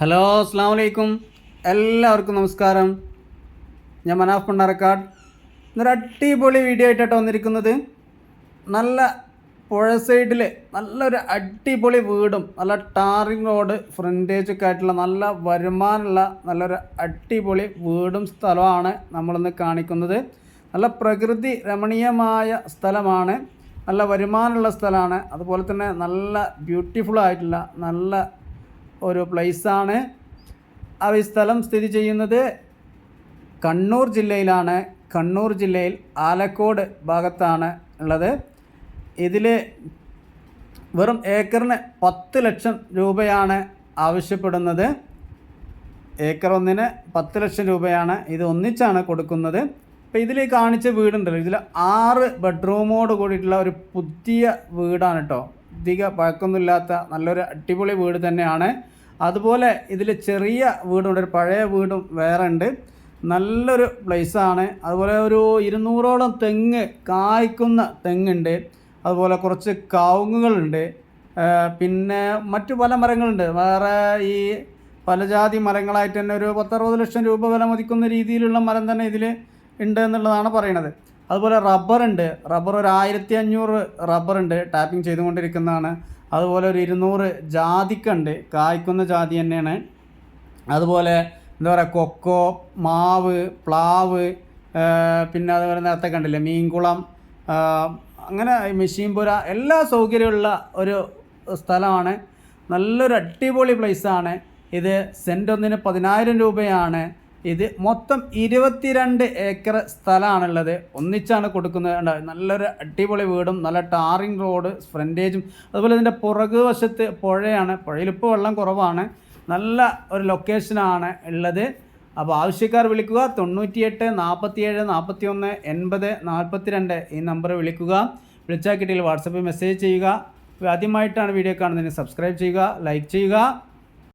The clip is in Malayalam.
ഹലോ അസ്സാം വലൈക്കും എല്ലാവർക്കും നമസ്കാരം. ഞാൻ മനാഫ് പണ്ടാറക്കാട് ഇന്നൊരു അടിപൊളി വീഡിയോ ആയിട്ടാണ് വന്നിരിക്കുന്നത്. നല്ല പുഴ സൈഡിൽ നല്ലൊരു അടിപൊളി വീടും നല്ല ടാറിങ് റോഡ് ഫ്രണ്ടേജ് ഒക്കെ ആയിട്ടുള്ള നല്ല വരുമാനമുള്ള നല്ലൊരു അടിപൊളി വീടും സ്ഥലമാണ് നമ്മളിന്ന് കാണിക്കുന്നത്. നല്ല പ്രകൃതി രമണീയമായ സ്ഥലമാണ്. നല്ല വരുമാനമുള്ള സ്ഥലമാണ്. അതുപോലെ തന്നെ നല്ല ബ്യൂട്ടിഫുൾ ആയിട്ടുള്ള നല്ല ഒരു പ്ലേസാണ് ആ സ്ഥലം സ്ഥിതി ചെയ്യുന്നത് കണ്ണൂർ ജില്ലയിലാണ്. കണ്ണൂർ ജില്ലയിൽ ആലക്കോട് ഭാഗത്താണ് ഉള്ളത്. ഇതിൽ വെറും ഏക്കറിന് പത്ത് ലക്ഷം രൂപയാണ് ആവശ്യപ്പെടുന്നത്. ഏക്കർ ഒന്നിന് പത്ത് ലക്ഷം രൂപയാണ് ഇത് ഒന്നിച്ചാണ് കൊടുക്കുന്നത്. അപ്പോൾ ഇതിൽ കാണിച്ച വീടുണ്ടല്ലോ. ഇതിൽ ആറ് ബെഡ്റൂമോട് കൂടിയിട്ടുള്ള ഒരു പുതിയ വീടാണ് കേട്ടോ അധിക പഴക്കമൊന്നുമില്ലാത്ത നല്ലൊരു അടിപൊളി വീട് തന്നെയാണ്. അതുപോലെ ഇതിൽ ചെറിയ വീടുണ്ട് ഒരു പഴയ വീടും വേറെ ഉണ്ട് നല്ലൊരു പ്ലേസാണ് അതുപോലെ ഒരു ഇരുന്നൂറോളം തെങ്ങ് കായ്ക്കുന്ന തെങ്ങുണ്ട്. അതുപോലെ കുറച്ച് കാവുങ്ങുകളുണ്ട്. പിന്നെ മറ്റു പല മരങ്ങളുണ്ട്. വേറെ ഈ പലജാതി മരങ്ങളായിട്ട് തന്നെ ഒരു പത്തറുപത് ലക്ഷം രൂപ വില മതിക്കുന്ന രീതിയിലുള്ള മരം തന്നെ ഇതിൽ ഉണ്ട് എന്നുള്ളതാണ് പറയണത് അതുപോലെ റബ്ബർ ഉണ്ട്. റബ്ബർ ഒരു ആയിരത്തി അഞ്ഞൂറ് റബ്ബർ ഉണ്ട് ടാപ്പിംഗ് ചെയ്തുകൊണ്ടിരിക്കുന്നതാണ്. അതുപോലെ ഒരു ഇരുന്നൂറ് ജാതിക്കുണ്ട് കായ്ക്കുന്ന ജാതി തന്നെയാണ്. അതുപോലെ എന്താ പറയുക കൊക്കോ മാവ് പ്ലാവ് പിന്നെ അതുപോലെ നേരത്തെ കണ്ടില്ലേ മീൻകുളം അങ്ങനെ മെഷീൻപുര എല്ലാ സൗകര്യമുള്ള ഒരു സ്ഥലമാണ്. നല്ലൊരു അടിപൊളി പ്ലേസാണ് ഇത് സെന്റൊന്നിന് പതിനായിരം രൂപയാണ്. ഇത് മൊത്തം ഇരുപത്തിരണ്ട് ഏക്കർ സ്ഥലമാണുള്ളത്. ഒന്നിച്ചാണ് കൊടുക്കുന്നത്? നല്ലൊരു അടിപൊളി വീടും നല്ല ടാറിങ് റോഡ് ഫ്രണ്ടേജും അതുപോലെ ഇതിന്റെ പുറകു വശത്ത് പുഴയാണ്. പുഴയിലിപ്പോൾ വെള്ളം കുറവാണ്. നല്ല ഒരു ലൊക്കേഷനാണ് ഉള്ളത്. അപ്പോൾ ആവശ്യക്കാർ വിളിക്കുക തൊണ്ണൂറ്റിയെട്ട് നാൽപ്പത്തിയേഴ് നാൽപ്പത്തി ഒന്ന് എൺപത് നാൽപ്പത്തി രണ്ട് ഈ നമ്പർ വിളിക്കുക. വിളിച്ചാൽ കിട്ടിയാൽ വാട്സപ്പിൽ മെസ്സേജ് ചെയ്യുക. ആദ്യമായിട്ടാണ് വീഡിയോ കാണുന്നതിന് സബ്സ്ക്രൈബ് ചെയ്യുക ലൈക്ക് ചെയ്യുക.